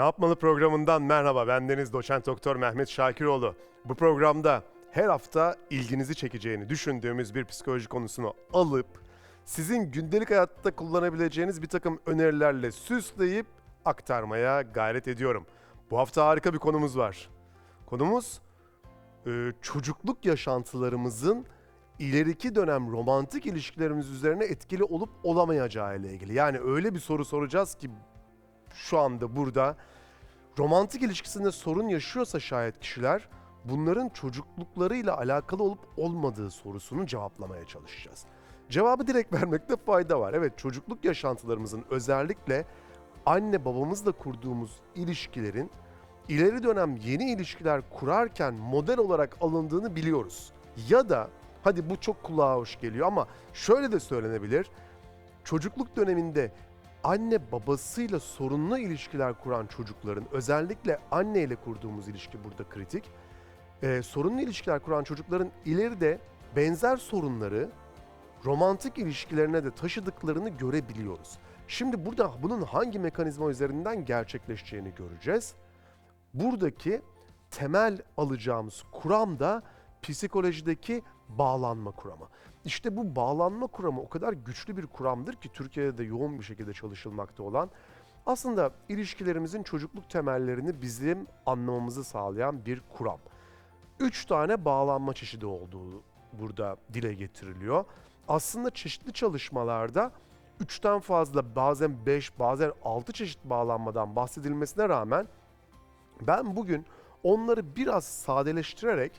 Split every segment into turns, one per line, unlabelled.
Ne Yapmalı programından merhaba. Ben Deniz Doçent Doktor Mehmet Şakiroğlu. Bu programda her hafta ilginizi çekeceğini düşündüğümüz bir psikoloji konusunu alıp sizin gündelik hayatta kullanabileceğiniz bir takım önerilerle süsleyip aktarmaya gayret ediyorum. Bu hafta harika bir konumuz var. Konumuz e, çocukluk yaşantılarımızın ileriki dönem romantik ilişkilerimiz üzerine etkili olup olamayacağı ile ilgili. Yani öyle bir soru soracağız ki şu anda burada romantik ilişkisinde sorun yaşıyorsa şayet kişiler bunların çocukluklarıyla alakalı olup olmadığı sorusunu cevaplamaya çalışacağız. Cevabı direkt vermekte fayda var. Evet çocukluk yaşantılarımızın özellikle anne babamızla kurduğumuz ilişkilerin ileri dönem yeni ilişkiler kurarken model olarak alındığını biliyoruz. Ya da hadi bu çok kulağa hoş geliyor ama şöyle de söylenebilir. Çocukluk döneminde anne babasıyla sorunlu ilişkiler kuran çocukların özellikle anne ile kurduğumuz ilişki burada kritik. Ee, sorunlu ilişkiler kuran çocukların ileride benzer sorunları romantik ilişkilerine de taşıdıklarını görebiliyoruz. Şimdi burada bunun hangi mekanizma üzerinden gerçekleşeceğini göreceğiz. Buradaki temel alacağımız kuram da psikolojideki bağlanma kuramı. İşte bu bağlanma kuramı o kadar güçlü bir kuramdır ki Türkiye'de de yoğun bir şekilde çalışılmakta olan aslında ilişkilerimizin çocukluk temellerini bizim anlamamızı sağlayan bir kuram. Üç tane bağlanma çeşidi olduğu burada dile getiriliyor. Aslında çeşitli çalışmalarda üçten fazla bazen beş bazen altı çeşit bağlanmadan bahsedilmesine rağmen ben bugün onları biraz sadeleştirerek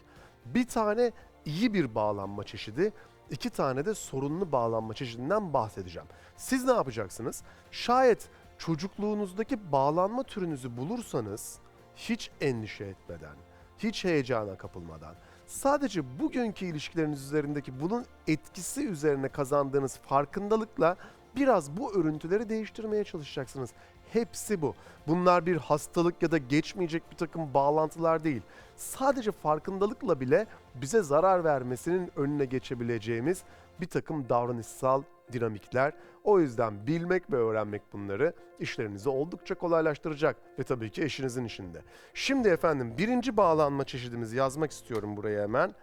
bir tane iyi bir bağlanma çeşidi, iki tane de sorunlu bağlanma çeşidinden bahsedeceğim. Siz ne yapacaksınız? Şayet çocukluğunuzdaki bağlanma türünüzü bulursanız hiç endişe etmeden, hiç heyecana kapılmadan, sadece bugünkü ilişkileriniz üzerindeki bunun etkisi üzerine kazandığınız farkındalıkla biraz bu örüntüleri değiştirmeye çalışacaksınız. Hepsi bu. Bunlar bir hastalık ya da geçmeyecek bir takım bağlantılar değil. Sadece farkındalıkla bile bize zarar vermesinin önüne geçebileceğimiz bir takım davranışsal dinamikler. O yüzden bilmek ve öğrenmek bunları işlerinizi oldukça kolaylaştıracak ve tabii ki eşinizin işinde. Şimdi efendim birinci bağlanma çeşidimizi yazmak istiyorum buraya hemen.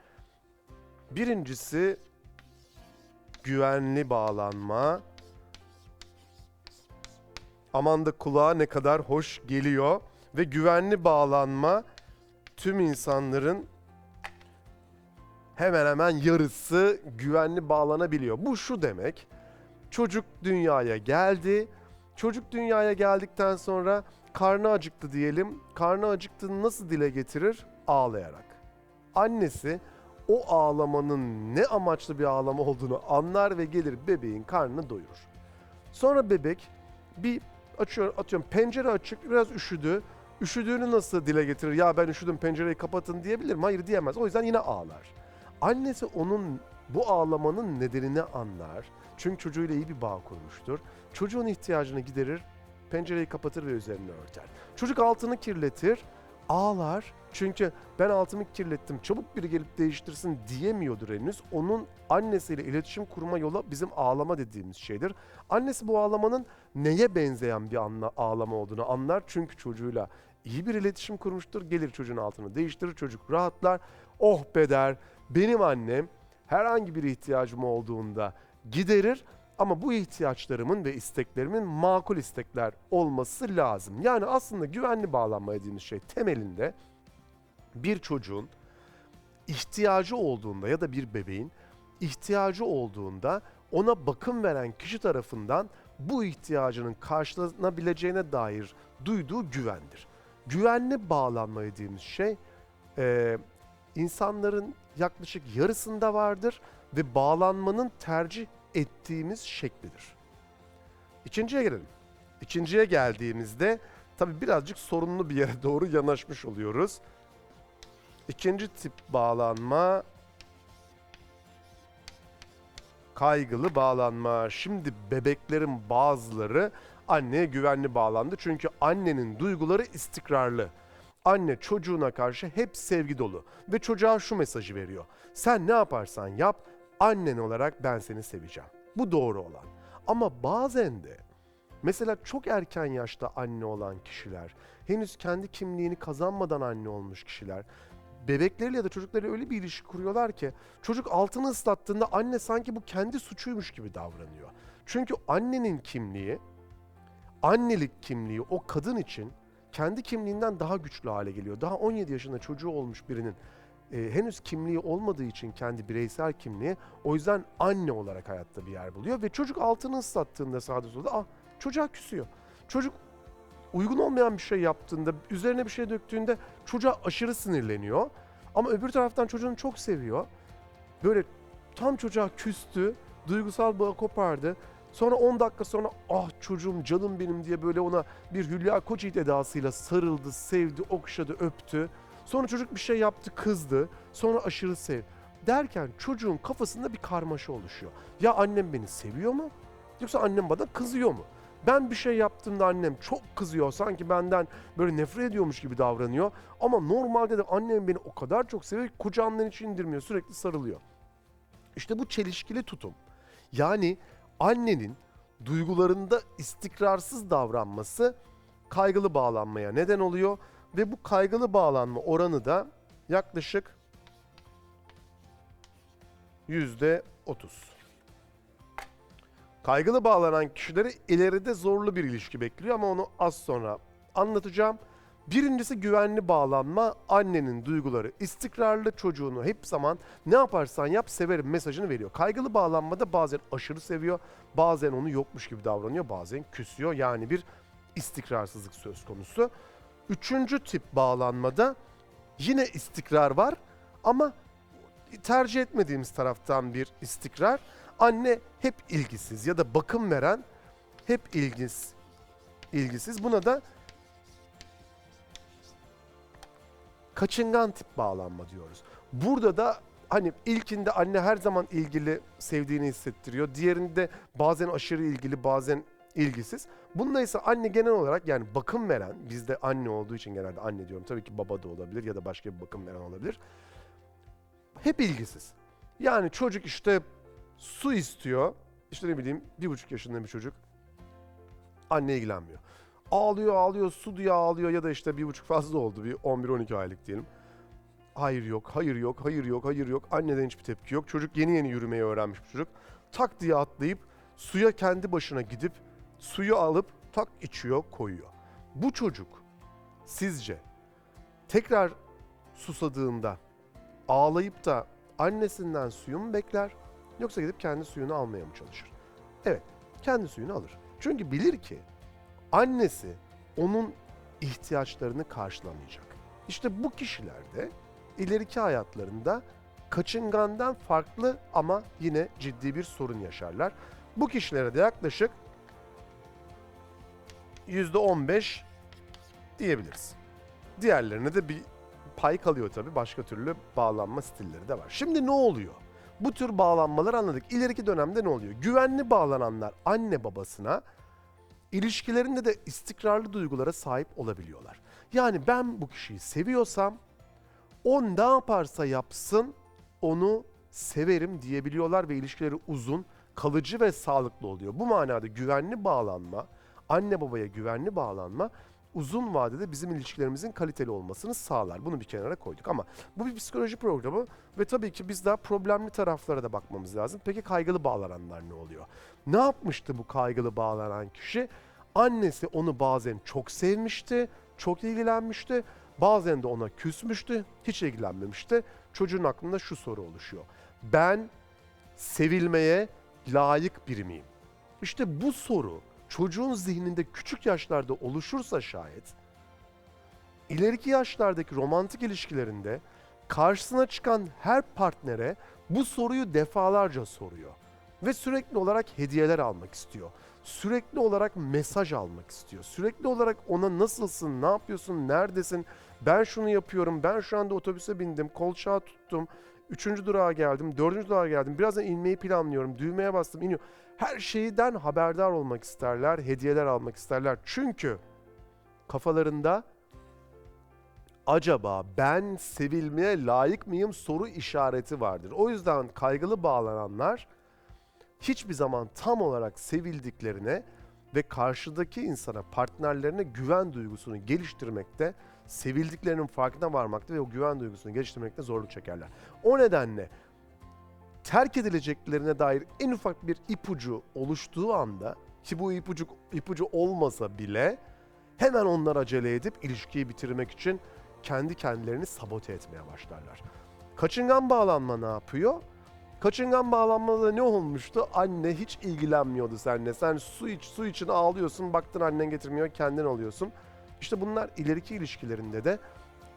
Birincisi güvenli bağlanma. Aman da kulağa ne kadar hoş geliyor ve güvenli bağlanma tüm insanların hemen hemen yarısı güvenli bağlanabiliyor. Bu şu demek. Çocuk dünyaya geldi. Çocuk dünyaya geldikten sonra karnı acıktı diyelim. Karnı acıktığını nasıl dile getirir? Ağlayarak. Annesi o ağlamanın ne amaçlı bir ağlama olduğunu anlar ve gelir bebeğin karnını doyurur. Sonra bebek bir açıyor atıyorum pencere açık biraz üşüdü. Üşüdüğünü nasıl dile getirir? Ya ben üşüdüm pencereyi kapatın diyebilir mi? Hayır diyemez. O yüzden yine ağlar. Annesi onun bu ağlamanın nedenini anlar. Çünkü çocuğuyla iyi bir bağ kurmuştur. Çocuğun ihtiyacını giderir, pencereyi kapatır ve üzerine örter. Çocuk altını kirletir, ağlar. Çünkü ben altımı kirlettim, çabuk biri gelip değiştirsin diyemiyordur henüz. Onun annesiyle iletişim kurma yolu bizim ağlama dediğimiz şeydir. Annesi bu ağlamanın neye benzeyen bir anla, ağlama olduğunu anlar. Çünkü çocuğuyla iyi bir iletişim kurmuştur. Gelir çocuğun altını değiştirir, çocuk rahatlar. Oh be der, benim annem herhangi bir ihtiyacım olduğunda giderir ama bu ihtiyaçlarımın ve isteklerimin makul istekler olması lazım. Yani aslında güvenli bağlanma dediğimiz şey temelinde bir çocuğun ihtiyacı olduğunda ya da bir bebeğin ihtiyacı olduğunda ona bakım veren kişi tarafından bu ihtiyacının karşılanabileceğine dair duyduğu güvendir. Güvenli bağlanma dediğimiz şey e, insanların yaklaşık yarısında vardır ve bağlanmanın tercih ettiğimiz şeklidir. İkinciye gelelim. İkinciye geldiğimizde tabi birazcık sorunlu bir yere doğru yanaşmış oluyoruz. İkinci tip bağlanma kaygılı bağlanma. Şimdi bebeklerin bazıları anneye güvenli bağlandı. Çünkü annenin duyguları istikrarlı. Anne çocuğuna karşı hep sevgi dolu ve çocuğa şu mesajı veriyor. Sen ne yaparsan yap, annen olarak ben seni seveceğim. Bu doğru olan. Ama bazen de Mesela çok erken yaşta anne olan kişiler, henüz kendi kimliğini kazanmadan anne olmuş kişiler, bebekleriyle ya da çocuklarıyla öyle bir ilişki kuruyorlar ki çocuk altını ıslattığında anne sanki bu kendi suçuymuş gibi davranıyor. Çünkü annenin kimliği, annelik kimliği o kadın için kendi kimliğinden daha güçlü hale geliyor. Daha 17 yaşında çocuğu olmuş birinin e, henüz kimliği olmadığı için kendi bireysel kimliği o yüzden anne olarak hayatta bir yer buluyor ve çocuk altını ıslattığında sağda solda ah çocuğa küsüyor. Çocuk uygun olmayan bir şey yaptığında, üzerine bir şey döktüğünde çocuğa aşırı sinirleniyor. Ama öbür taraftan çocuğunu çok seviyor. Böyle tam çocuğa küstü, duygusal bağı kopardı. Sonra 10 dakika sonra ah çocuğum canım benim diye böyle ona bir Hülya Koçyiğit edasıyla sarıldı, sevdi, okşadı, öptü. Sonra çocuk bir şey yaptı, kızdı. Sonra aşırı sev. Derken çocuğun kafasında bir karmaşa oluşuyor. Ya annem beni seviyor mu? Yoksa annem bana kızıyor mu? Ben bir şey yaptığımda annem çok kızıyor. Sanki benden böyle nefret ediyormuş gibi davranıyor. Ama normalde de annem beni o kadar çok seviyor ki kucağımdan hiç indirmiyor. Sürekli sarılıyor. İşte bu çelişkili tutum. Yani annenin duygularında istikrarsız davranması kaygılı bağlanmaya neden oluyor. Ve bu kaygılı bağlanma oranı da yaklaşık yüzde otuz. Kaygılı bağlanan kişileri ileride zorlu bir ilişki bekliyor ama onu az sonra anlatacağım. Birincisi güvenli bağlanma. Annenin duyguları istikrarlı çocuğunu hep zaman ne yaparsan yap severim mesajını veriyor. Kaygılı bağlanmada bazen aşırı seviyor, bazen onu yokmuş gibi davranıyor, bazen küsüyor. Yani bir istikrarsızlık söz konusu. Üçüncü tip bağlanmada yine istikrar var ama tercih etmediğimiz taraftan bir istikrar. Anne hep ilgisiz ya da bakım veren hep ilgisiz. ilgisiz. Buna da kaçıngan tip bağlanma diyoruz. Burada da hani ilkinde anne her zaman ilgili sevdiğini hissettiriyor. Diğerinde bazen aşırı ilgili bazen ilgisiz. Bunda ise anne genel olarak yani bakım veren, bizde anne olduğu için genelde anne diyorum. Tabii ki baba da olabilir ya da başka bir bakım veren olabilir. Hep ilgisiz. Yani çocuk işte su istiyor. İşte ne bileyim bir buçuk yaşında bir çocuk. Anne ilgilenmiyor. Ağlıyor ağlıyor su diye ağlıyor ya da işte bir buçuk fazla oldu bir 11-12 aylık diyelim. Hayır yok, hayır yok, hayır yok, hayır yok. Anneden hiçbir tepki yok. Çocuk yeni yeni yürümeyi öğrenmiş bir çocuk. Tak diye atlayıp suya kendi başına gidip suyu alıp tak içiyor, koyuyor. Bu çocuk sizce tekrar susadığında ağlayıp da annesinden suyu mu bekler yoksa gidip kendi suyunu almaya mı çalışır? Evet, kendi suyunu alır. Çünkü bilir ki annesi onun ihtiyaçlarını karşılamayacak. İşte bu kişilerde ileriki hayatlarında kaçıngandan farklı ama yine ciddi bir sorun yaşarlar. Bu kişilere de yaklaşık %15 diyebiliriz. Diğerlerine de bir pay kalıyor tabii. Başka türlü bağlanma stilleri de var. Şimdi ne oluyor? Bu tür bağlanmalar anladık. İleriki dönemde ne oluyor? Güvenli bağlananlar anne babasına ilişkilerinde de istikrarlı duygulara sahip olabiliyorlar. Yani ben bu kişiyi seviyorsam o ne yaparsa yapsın onu severim diyebiliyorlar ve ilişkileri uzun, kalıcı ve sağlıklı oluyor. Bu manada güvenli bağlanma, anne babaya güvenli bağlanma uzun vadede bizim ilişkilerimizin kaliteli olmasını sağlar. Bunu bir kenara koyduk ama bu bir psikoloji programı ve tabii ki biz daha problemli taraflara da bakmamız lazım. Peki kaygılı bağlananlar ne oluyor? Ne yapmıştı bu kaygılı bağlanan kişi? Annesi onu bazen çok sevmişti, çok ilgilenmişti. Bazen de ona küsmüştü, hiç ilgilenmemişti. Çocuğun aklında şu soru oluşuyor. Ben sevilmeye layık biri miyim? İşte bu soru çocuğun zihninde küçük yaşlarda oluşursa şayet ileriki yaşlardaki romantik ilişkilerinde karşısına çıkan her partnere bu soruyu defalarca soruyor ve sürekli olarak hediyeler almak istiyor. Sürekli olarak mesaj almak istiyor. Sürekli olarak ona nasılsın, ne yapıyorsun, neredesin, ben şunu yapıyorum, ben şu anda otobüse bindim, kolçağı tuttum, üçüncü durağa geldim, dördüncü durağa geldim, birazdan inmeyi planlıyorum, düğmeye bastım, iniyor. Her şeyden haberdar olmak isterler, hediyeler almak isterler. Çünkü kafalarında acaba ben sevilmeye layık mıyım soru işareti vardır. O yüzden kaygılı bağlananlar hiçbir zaman tam olarak sevildiklerine ve karşıdaki insana, partnerlerine güven duygusunu geliştirmekte, sevildiklerinin farkına varmakta ve o güven duygusunu geliştirmekte zorluk çekerler. O nedenle terk edileceklerine dair en ufak bir ipucu oluştuğu anda ki bu ipucu ipucu olmasa bile hemen onlar acele edip ilişkiyi bitirmek için kendi kendilerini sabote etmeye başlarlar. Kaçıngan bağlanma ne yapıyor? Kaçıngan bağlanmada ne olmuştu? Anne hiç ilgilenmiyordu seninle. Sen su iç, su için ağlıyorsun. Baktın annen getirmiyor, kendin alıyorsun. İşte bunlar ileriki ilişkilerinde de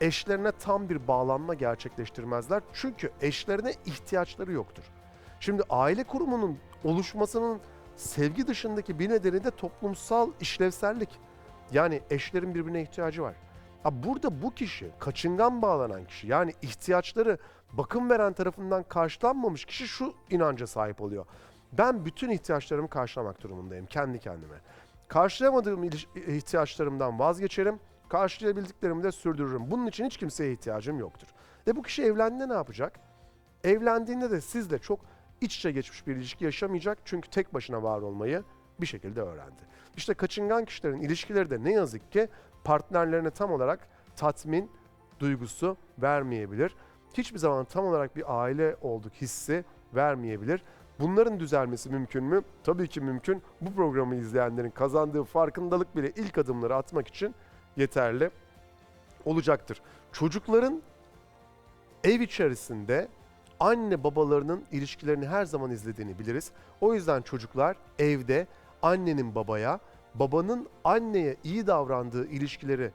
eşlerine tam bir bağlanma gerçekleştirmezler. Çünkü eşlerine ihtiyaçları yoktur. Şimdi aile kurumunun oluşmasının sevgi dışındaki bir nedeni de toplumsal işlevsellik. Yani eşlerin birbirine ihtiyacı var. Ha burada bu kişi, kaçıngan bağlanan kişi yani ihtiyaçları bakım veren tarafından karşılanmamış kişi şu inanca sahip oluyor. Ben bütün ihtiyaçlarımı karşılamak durumundayım kendi kendime. Karşılayamadığım iliş- ihtiyaçlarımdan vazgeçerim. Karşılayabildiklerimi de sürdürürüm. Bunun için hiç kimseye ihtiyacım yoktur. Ve bu kişi evlendiğinde ne yapacak? Evlendiğinde de sizle çok iç içe geçmiş bir ilişki yaşamayacak. Çünkü tek başına var olmayı bir şekilde öğrendi. İşte kaçıngan kişilerin ilişkileri de ne yazık ki partnerlerine tam olarak tatmin duygusu vermeyebilir. Hiçbir zaman tam olarak bir aile olduk hissi vermeyebilir. Bunların düzelmesi mümkün mü? Tabii ki mümkün. Bu programı izleyenlerin kazandığı farkındalık bile ilk adımları atmak için yeterli olacaktır. Çocukların ev içerisinde anne babalarının ilişkilerini her zaman izlediğini biliriz. O yüzden çocuklar evde annenin babaya, babanın anneye iyi davrandığı ilişkileri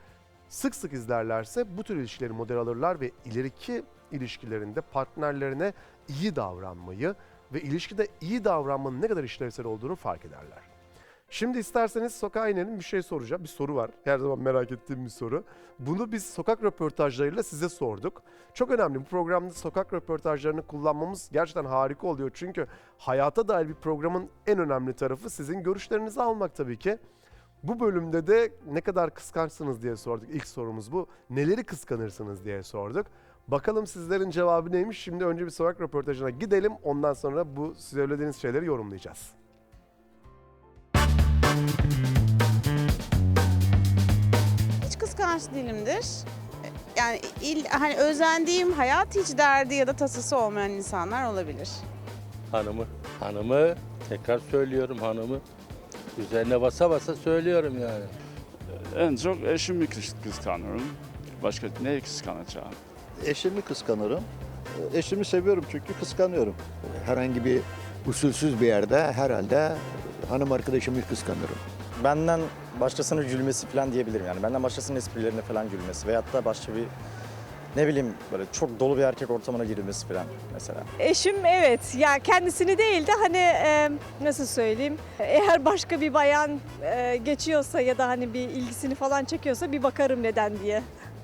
sık sık izlerlerse bu tür ilişkileri model alırlar ve ileriki ilişkilerinde partnerlerine iyi davranmayı ve ilişkide iyi davranmanın ne kadar işlevsel olduğunu fark ederler. Şimdi isterseniz sokağa inelim bir şey soracağım. Bir soru var. Her zaman merak ettiğim bir soru. Bunu biz sokak röportajlarıyla size sorduk. Çok önemli. Bu programda sokak röportajlarını kullanmamız gerçekten harika oluyor. Çünkü hayata dair bir programın en önemli tarafı sizin görüşlerinizi almak tabii ki. Bu bölümde de ne kadar kıskançsınız diye sorduk. İlk sorumuz bu. Neleri kıskanırsınız diye sorduk. Bakalım sizlerin cevabı neymiş? Şimdi önce bir sokak röportajına gidelim. Ondan sonra bu söylediğiniz şeyleri yorumlayacağız.
Hiç kıskanç değilimdir. Yani il, hani özendiğim hayat hiç derdi ya da tasası olmayan insanlar olabilir.
Hanımı, hanımı tekrar söylüyorum hanımı. Üzerine basa basa söylüyorum yani.
En çok eşimi kıs- kıskanıyorum. Başka ne kıskanacağım?
Eşimi kıskanırım. Eşimi seviyorum çünkü kıskanıyorum.
herhangi bir usulsüz bir yerde herhalde hanım arkadaşımı kıskanırım.
benden başkasının gülmesi falan diyebilirim yani. Benden başkasının esprilerine falan gülmesi veyahut da başka bir ne bileyim böyle çok dolu bir erkek ortamına girilmesi falan mesela.
Eşim evet ya kendisini değil de hani e, nasıl söyleyeyim eğer başka bir bayan e, geçiyorsa ya da hani bir ilgisini falan çekiyorsa bir bakarım neden diye.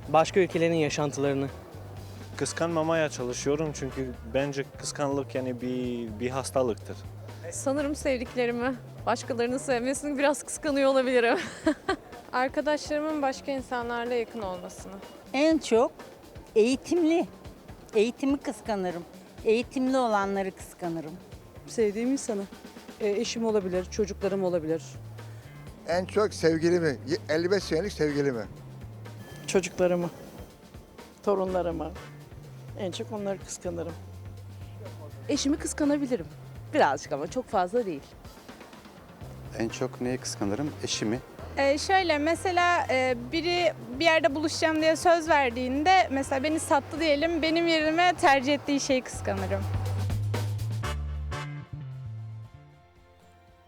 başka ülkelerin yaşantılarını.
Kıskanmamaya çalışıyorum çünkü bence kıskanlık yani bir bir hastalıktır.
Sanırım sevdiklerimi, başkalarının sevmesini biraz kıskanıyor olabilirim. Arkadaşlarımın başka insanlarla yakın olmasını.
En çok eğitimli. Eğitimi kıskanırım. Eğitimli olanları kıskanırım.
Sevdiğim insanı. E, eşim olabilir, çocuklarım olabilir.
En çok sevgilimi, 55 senelik sevgilimi.
Çocuklarımı, torunlarımı. En çok onları kıskanırım.
Eşimi kıskanabilirim. Birazcık ama çok fazla değil.
En çok neyi kıskanırım? Eşimi.
Ee, şöyle mesela e, biri bir yerde buluşacağım diye söz verdiğinde mesela beni sattı diyelim benim yerime tercih ettiği şeyi kıskanırım.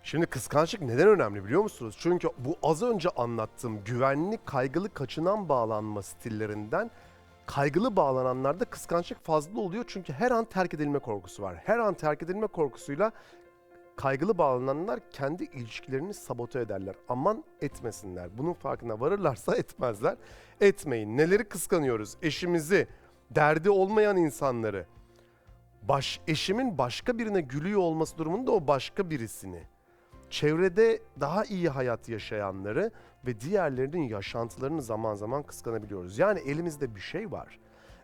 Şimdi kıskançlık neden önemli biliyor musunuz? Çünkü bu az önce anlattığım güvenli, kaygılı, kaçınan bağlanma stillerinden kaygılı bağlananlarda kıskançlık fazla oluyor. Çünkü her an terk edilme korkusu var. Her an terk edilme korkusuyla kaygılı bağlananlar kendi ilişkilerini sabote ederler. Aman etmesinler. Bunun farkına varırlarsa etmezler. Etmeyin. Neleri kıskanıyoruz? Eşimizi, derdi olmayan insanları. Baş, eşimin başka birine gülüyor olması durumunda o başka birisini çevrede daha iyi hayat yaşayanları ve diğerlerinin yaşantılarını zaman zaman kıskanabiliyoruz. Yani elimizde bir şey var.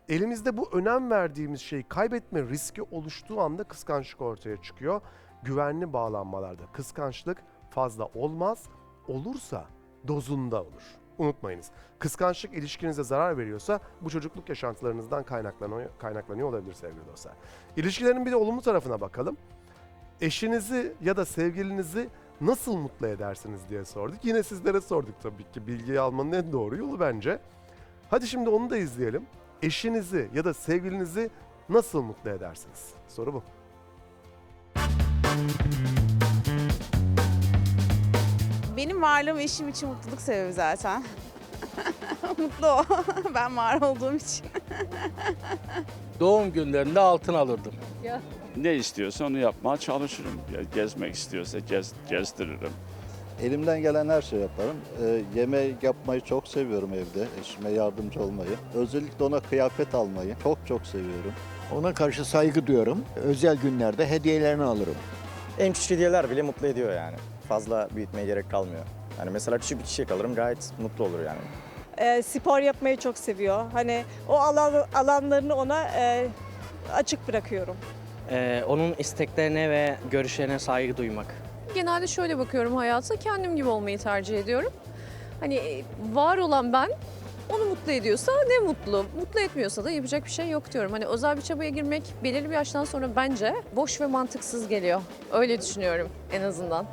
Elimizde bu önem verdiğimiz şeyi kaybetme riski oluştuğu anda kıskançlık ortaya çıkıyor. Güvenli bağlanmalarda kıskançlık fazla olmaz. Olursa dozunda olur. Unutmayınız. Kıskançlık ilişkinize zarar veriyorsa bu çocukluk yaşantılarınızdan kaynaklanıyor, kaynaklanıyor olabilir sevgili dostlar. İlişkilerin bir de olumlu tarafına bakalım. Eşinizi ya da sevgilinizi nasıl mutlu edersiniz diye sorduk. Yine sizlere sorduk tabii ki. Bilgiyi almanın en doğru yolu bence. Hadi şimdi onu da izleyelim. Eşinizi ya da sevgilinizi nasıl mutlu edersiniz? Soru bu.
Benim varlığım eşim için mutluluk sebebi zaten. Mutlu o. ben var olduğum için.
Doğum günlerinde altın alırdım.
Ne istiyorsa onu yapmaya çalışırım. Gezmek istiyorsa gez, gezdiririm.
Elimden gelen her şey yaparım. Ee, yemek yapmayı çok seviyorum evde. Eşime yardımcı olmayı. Özellikle ona kıyafet almayı çok çok seviyorum.
Ona karşı saygı duyuyorum. Özel günlerde hediyelerini alırım.
En küçük hediyeler bile mutlu ediyor yani. Fazla büyütmeye gerek kalmıyor. Yani mesela küçük bir çiçek alırım gayet mutlu olur yani.
E, spor yapmayı çok seviyor. Hani o alan alanlarını ona e, açık bırakıyorum.
Ee, onun isteklerine ve görüşlerine saygı duymak.
Genelde şöyle bakıyorum hayata, kendim gibi olmayı tercih ediyorum. Hani e, var olan ben, onu mutlu ediyorsa ne mutlu. Mutlu etmiyorsa da yapacak bir şey yok diyorum. Hani özel bir çabaya girmek belirli bir yaştan sonra bence boş ve mantıksız geliyor. Öyle düşünüyorum en azından.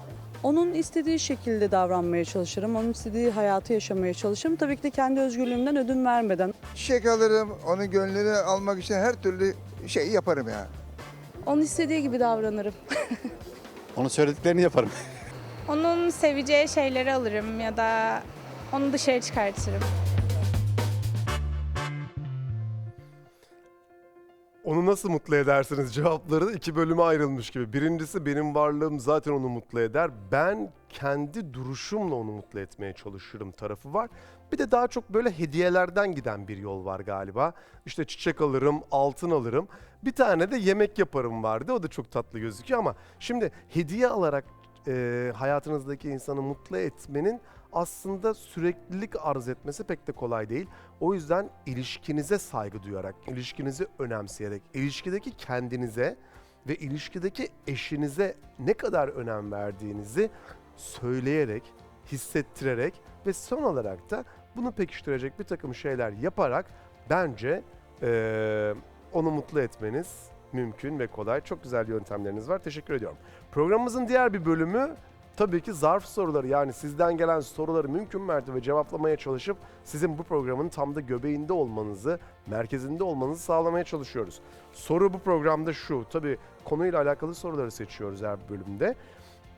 Onun istediği şekilde davranmaya çalışırım. Onun istediği hayatı yaşamaya çalışırım. Tabii ki de kendi özgürlüğümden ödün vermeden.
Çiçek alırım, onun gönlünü almak için her türlü şeyi yaparım yani.
Onun istediği gibi davranırım.
Onun söylediklerini yaparım.
Onun seveceği şeyleri alırım ya da onu dışarı çıkartırım.
Onu nasıl mutlu edersiniz cevapları iki bölüme ayrılmış gibi. Birincisi benim varlığım zaten onu mutlu eder. Ben kendi duruşumla onu mutlu etmeye çalışırım tarafı var. Bir de daha çok böyle hediyelerden giden bir yol var galiba. İşte çiçek alırım, altın alırım. Bir tane de yemek yaparım vardı. O da çok tatlı gözüküyor ama şimdi hediye alarak e, hayatınızdaki insanı mutlu etmenin aslında süreklilik arz etmesi pek de kolay değil. O yüzden ilişkinize saygı duyarak, ilişkinizi önemseyerek, ilişkideki kendinize ve ilişkideki eşinize ne kadar önem verdiğinizi söyleyerek, hissettirerek ve son olarak da bunu pekiştirecek bir takım şeyler yaparak bence eee, onu mutlu etmeniz mümkün ve kolay. Çok güzel yöntemleriniz var. Teşekkür ediyorum. Programımızın diğer bir bölümü tabii ki zarf soruları yani sizden gelen soruları mümkün mertebe cevaplamaya çalışıp sizin bu programın tam da göbeğinde olmanızı, merkezinde olmanızı sağlamaya çalışıyoruz. Soru bu programda şu, tabii konuyla alakalı soruları seçiyoruz her bölümde.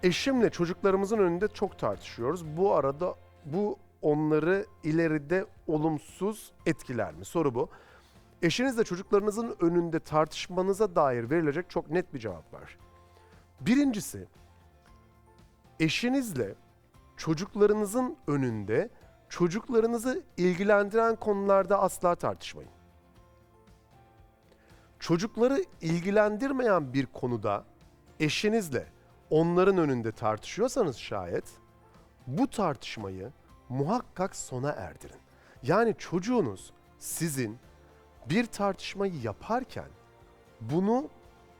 Eşimle çocuklarımızın önünde çok tartışıyoruz. Bu arada bu onları ileride olumsuz etkiler mi? Soru bu. Eşinizle çocuklarınızın önünde tartışmanıza dair verilecek çok net bir cevap var. Birincisi, eşinizle çocuklarınızın önünde çocuklarınızı ilgilendiren konularda asla tartışmayın. Çocukları ilgilendirmeyen bir konuda eşinizle onların önünde tartışıyorsanız şayet bu tartışmayı muhakkak sona erdirin. Yani çocuğunuz sizin bir tartışmayı yaparken bunu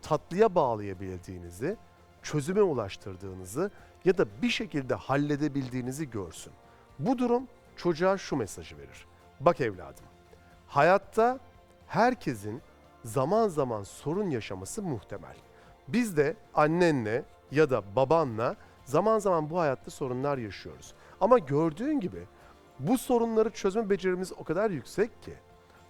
tatlıya bağlayabildiğinizi, çözüme ulaştırdığınızı ya da bir şekilde halledebildiğinizi görsün. Bu durum çocuğa şu mesajı verir. Bak evladım, hayatta herkesin zaman zaman sorun yaşaması muhtemel. Biz de annenle ya da babanla zaman zaman bu hayatta sorunlar yaşıyoruz. Ama gördüğün gibi bu sorunları çözme becerimiz o kadar yüksek ki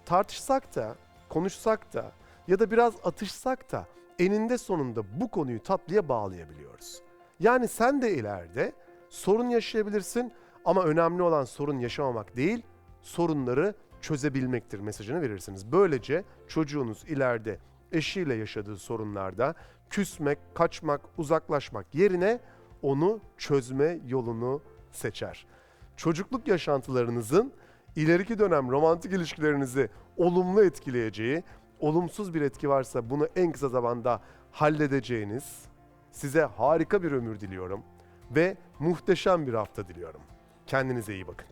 tartışsak da, konuşsak da ya da biraz atışsak da eninde sonunda bu konuyu tatlıya bağlayabiliyoruz. Yani sen de ileride sorun yaşayabilirsin ama önemli olan sorun yaşamamak değil, sorunları çözebilmektir mesajını verirsiniz. Böylece çocuğunuz ileride eşiyle yaşadığı sorunlarda küsmek, kaçmak, uzaklaşmak yerine onu çözme yolunu seçer. Çocukluk yaşantılarınızın ileriki dönem romantik ilişkilerinizi olumlu etkileyeceği, olumsuz bir etki varsa bunu en kısa zamanda halledeceğiniz, size harika bir ömür diliyorum ve muhteşem bir hafta diliyorum. Kendinize iyi bakın.